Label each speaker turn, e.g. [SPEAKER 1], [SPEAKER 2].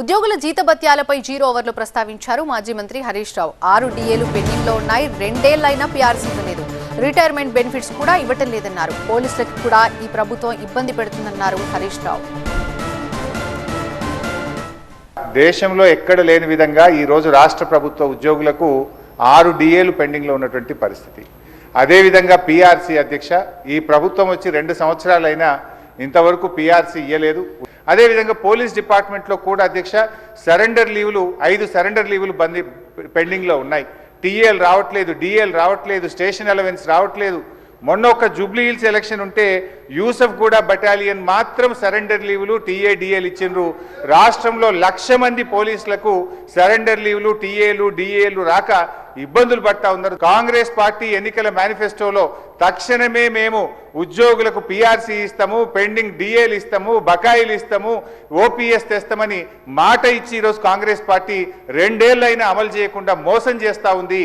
[SPEAKER 1] ఉద్యోగుల జీతభత్యాలపై జీరో ఓవర్లు ప్రస్తావించారు మాజీ మంత్రి హరీష్ రావు. ఆరు డిఏలు పెండింగ్లో ఉన్నాయి. రెండేళ్ళైనా పీఆర్సీ లేదు. రిటైర్మెంట్ బెనిఫిట్స్ కూడా ఇవ్వటం లేదన్నారు. పోలీసులకు కూడా ఈ ప్రభుత్వం ఇబ్బంది పెడుతుందన్నారు హరీష్ రావు.
[SPEAKER 2] దేశంలో ఎక్కడ లేని విధంగా ఈరోజు రాష్ట్ర ప్రభుత్వ ఉద్యోగులకు ఆరు డిఏలు పెండింగ్లో ఉన్నటువంటి పరిస్థితి. అదేవిధంగా పీఆర్సీ అధ్యక్ష ఈ ప్రభుత్వం వచ్చి రెండు సంవత్సరాలైనా ఇంతవరకు పీఆర్సీ ఇవ్వలేదు అదేవిధంగా పోలీస్ డిపార్ట్మెంట్లో కూడా అధ్యక్ష సరెండర్ లీవులు ఐదు సరెండర్ లీవులు బంది పెండింగ్లో ఉన్నాయి. టీఏలు రావట్లేదు డిఏలు రావట్లేదు స్టేషన్ అలవెన్స్ రావట్లేదు. మొన్న ఒక జూబ్లీ హిల్స్ ఎలక్షన్ ఉంటే యూసఫ్ కూడా బటాలియన్ మాత్రం సరెండర్ లీవులు టీఏ డిఏలు ఇచ్చిండ్రు. రాష్ట్రంలో లక్ష మంది పోలీసులకు సరెండర్ లీవులు టీఏలు డిఏలు రాక ఇబ్బందులు పడతా ఉన్నారు. కాంగ్రెస్ పార్టీ ఎన్నికల మేనిఫెస్టోలో తక్షణమే మేము ఉద్యోగులకు పిఆర్సీ ఇస్తాము పెండింగ్ డిఏలు ఇస్తాము బకాయిలు ఇస్తాము ఓపీఎస్ తెస్తామని మాట ఇచ్చి ఈరోజు కాంగ్రెస్ పార్టీ రెండేళ్ళైనా అమలు చేయకుండా మోసం చేస్తా ఉంది.